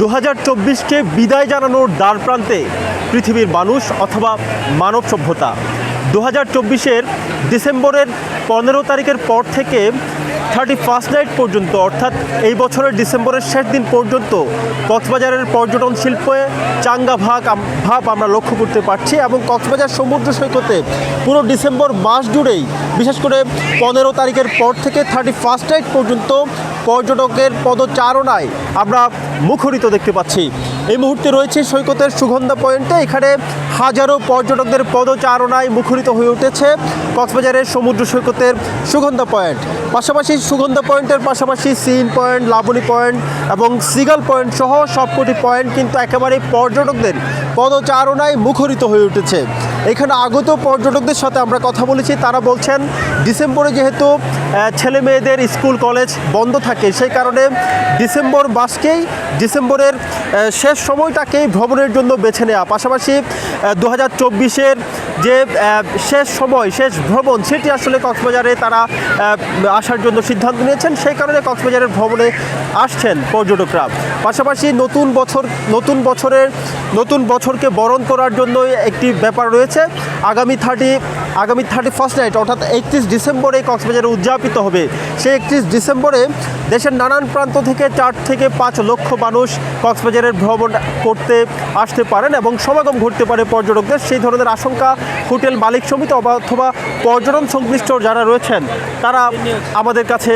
দু হাজার চব্বিশকে বিদায় জানানোর দ্বার প্রান্তে পৃথিবীর মানুষ অথবা মানব সভ্যতা। দু হাজার চব্বিশের ডিসেম্বরের পনেরো তারিখের পর থেকে থার্টি ফার্স্ট নাইট পর্যন্ত, অর্থাৎ এই বছরের ডিসেম্বরের শেষ দিন পর্যন্ত কক্সবাজারের পর্যটন শিল্পে চাঙ্গা ভাগ ভাব আমরা লক্ষ্য করতে পারছি এবং কক্সবাজার সমুদ্র সৈকতে পুরো ডিসেম্বর মাস জুড়েই, বিশেষ করে পনেরো তারিখের পর থেকে থার্টি ফার্স্ট নাইট পর্যন্ত পর্যটকের পদচারণায় আমরা মুখরিত দেখতে পাচ্ছি। এই মুহূর্তে রয়েছে সৈকতের সুগন্ধা পয়েন্টে। এখানে হাজারো পর্যটকদের পদচারণায় মুখরিত হয়ে উঠেছে কক্সবাজারের সমুদ্র সৈকতের সুগন্ধা পয়েন্ট। পাশাপাশি সুগন্ধা পয়েন্টের পাশাপাশি Sea Inn point, Laboni point এবং সিগাল পয়েন্ট সহ সবকটি পয়েন্ট কিন্তু একেবারে পর্যটকদের পদচারণায় মুখরিত হয়ে উঠেছে। এখানে আগত পর্যটকদের সাথে আমরা কথা বলেছি। তারা বলছেন, ডিসেম্বরে যেহেতু ছেলে মেয়েদের স্কুল, কলেজ বন্ধ থাকে। সেই কারণে ডিসেম্বর মাসকেই ডিসেম্বরের শেষ সময়টাকেই ভ্রমণের জন্য বেছে নেওয়া। পাশাপাশি দু হাজার চব্বিশের যে শেষ সময়, শেষ ভ্রমণ, সেটি আসলে কক্সবাজারে তারা আসার জন্য সিদ্ধান্ত নিয়েছেন। সেই কারণে কক্সবাজারের ভ্রমণে আসছেন পর্যটকরা। পাশাপাশি নতুন বছর, নতুন বছরের, নতুন বছরকে বরণ করার জন্য একটি ব্যাপার রয়েছে। আগামী থার্টি আগামী থার্টি ফার্স্ট নাইট অর্থাৎ একত্রিশ ডিসেম্বরে কক্সবাজারে উদযাপিত হবে। সেই একত্রিশ ডিসেম্বরে দেশের নানান প্রান্ত থেকে চার থেকে পাঁচ লক্ষ মানুষ কক্সবাজারের ভ্রমণ করতে আসতে পারেন এবং সমাগম ঘটতে পারে পর্যটকদের। সেই ধরনের আশঙ্কা হোটেল মালিক সমিতি অথবা পর্যটন সংশ্লিষ্ট যারা রয়েছেন, তারা আমাদের কাছে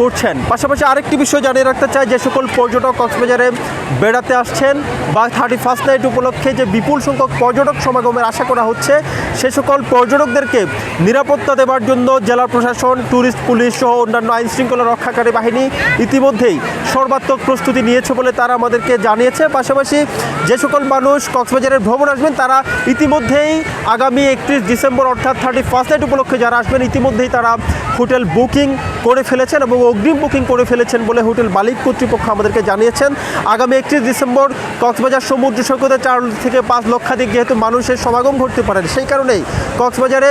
করছেন। পাশাপাশি আরেকটি বিষয় জানিয়ে রাখতে চাই, যে সকল পর্যটক কক্সবাজারে বেড়াতে আসছেন বা থার্টি ফার্স্ট নাইট উপলক্ষে যে বিপুল সংখ্যক পর্যটক সমাগমের আশা করা হচ্ছে, সে সকল পর্যটকদেরকে নিরাপত্তা দেওয়ার জন্য জেলা প্রশাসন ট্যুরিস্ট পুলিশ সহ অন্যান্য আইন শৃঙ্খলা রক্ষাকারী বাহিনী ইতিমধ্যেই সর্বাত্মক প্রস্তুতি নিয়েছে বলে তারা আমাদেরকে জানিয়েছে। পাশাপাশি যে সকল মানুষ কক্সবাজারের ভ্রমণ আসবেন, তারা ইতিমধ্যেই আগামী একত্রিশ ডিসেম্বর, অর্থাৎ থার্টি ফার্স্ট নাইট উপলক্ষে যারা আসবেন, ইতিমধ্যেই তারা হোটেল বুকিং করে ফেলেছেন এবং অগ্রিম বুকিং করে ফেলেছেন বলে হোটেল মালিক কর্তৃপক্ষ আমাদেরকে জানিয়েছেন। আগামী একত্রিশ ডিসেম্বর কক্সবাজার সমুদ্র সৈকতে চার থেকে পাঁচ লক্ষাধিক যেহেতু মানুষের সমাগম ঘটতে পারেন সেই কারণেই কক্সবাজারে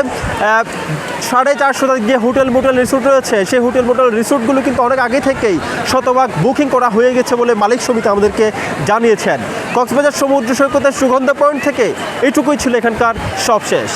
সাড়ে চারশো যে হোটেল মোটেল রিসোর্ট রয়েছে, সেই হোটেল মোটেল রিসোর্টগুলো কিন্তু অনেক আগে থেকেই শতভাগ বুকিং করা হয়ে গেছে বলে মালিক সমিতি আমাদেরকে জানিয়েছেন। কক্সবাজার সমুদ্র সৈকতের সুগন্ধা পয়েন্ট থেকে এটুকুই ছিল এখানকার সব শেষ